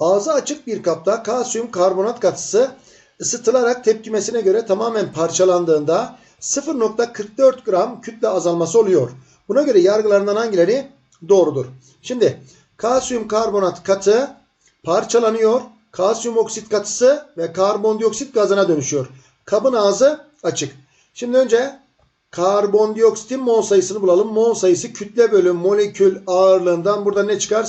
Ağzı açık bir kapta kalsiyum karbonat katısı ısıtılarak tepkimesine göre tamamen parçalandığında 0.44 gram kütle azalması oluyor. Buna göre yargılarından hangileri doğrudur? Şimdi kalsiyum karbonat katı parçalanıyor. Kalsiyum oksit katısı ve karbondioksit gazına dönüşüyor. Kabın ağzı açık. Şimdi önce karbondioksitin mol sayısını bulalım. Mol sayısı kütle bölü molekül ağırlığından burada ne çıkar?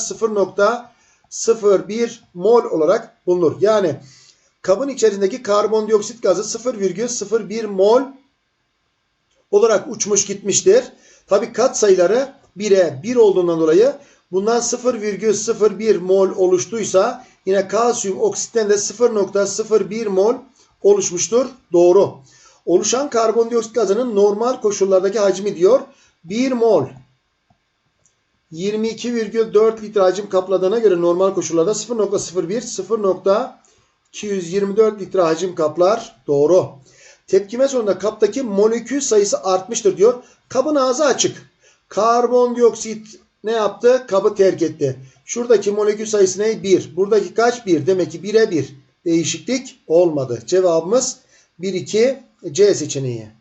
0.01 mol olarak bulunur. Yani kabın içerisindeki karbondioksit gazı 0,01 mol olarak uçmuş gitmiştir. Tabi kat sayıları 1'e 1 olduğundan dolayı bundan 0,01 mol oluştuysa yine kalsiyum oksitten de 0,01 mol oluşmuştur. Doğru. Oluşan karbondioksit gazının normal koşullardaki hacmi diyor 1 mol 22,4 litre hacim kapladığına göre normal koşullarda 0.01 0.224 litre hacim kaplar. Doğru. Tepkime sonunda kaptaki molekül sayısı artmıştır diyor. Kabın ağzı açık. Karbondioksit ne yaptı? Kabı terk etti. Şuradaki molekül sayısı ne? 1. Buradaki kaç? 1. Demek ki 1'e 1. Değişiklik olmadı. Cevabımız 1, 2, C seçeneği.